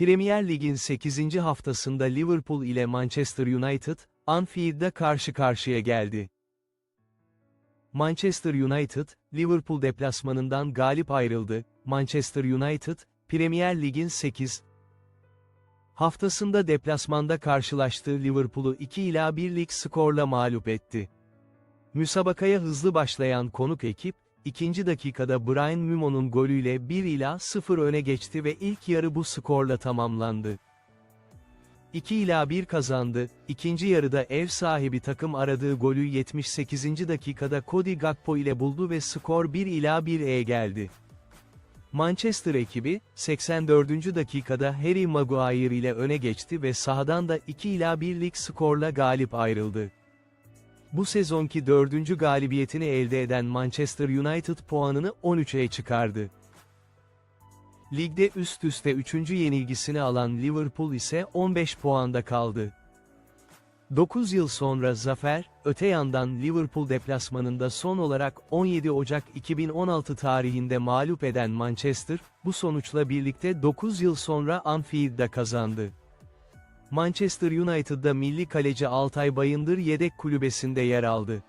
Premier Lig'in 8. haftasında Liverpool ile Manchester United, Anfield'da karşı karşıya geldi. Manchester United, Liverpool deplasmanından galip ayrıldı. Manchester United, Premier Lig'in 8. haftasında deplasmanda karşılaştığı Liverpool'u 2 ila 1 lig skorla mağlup etti. Müsabakaya hızlı başlayan konuk ekip, ikinci dakikada Brian Mumo'nun golüyle 1 ila 0 öne geçti ve ilk yarı bu skorla tamamlandı. 2 ila 1 kazandı, ikinci yarıda ev sahibi takım aradığı golü 78. dakikada Cody Gakpo ile buldu ve skor 1 ila 1'e geldi. Manchester ekibi, 84. dakikada Harry Maguire ile öne geçti ve sahadan da 2 ila 1'lik skorla galip ayrıldı. Bu sezonki dördüncü galibiyetini elde eden Manchester United puanını 13'e çıkardı. Ligde üst üste üçüncü yenilgisini alan Liverpool ise 15 puanda kaldı. 9 yıl sonra zafer, öte yandan Liverpool deplasmanında son olarak 17 Ocak 2016 tarihinde mağlup eden Manchester, bu sonuçla birlikte 9 yıl sonra Anfield'da kazandı. Manchester United'da milli kaleci Altay Bayındır yedek kulübesinde yer aldı.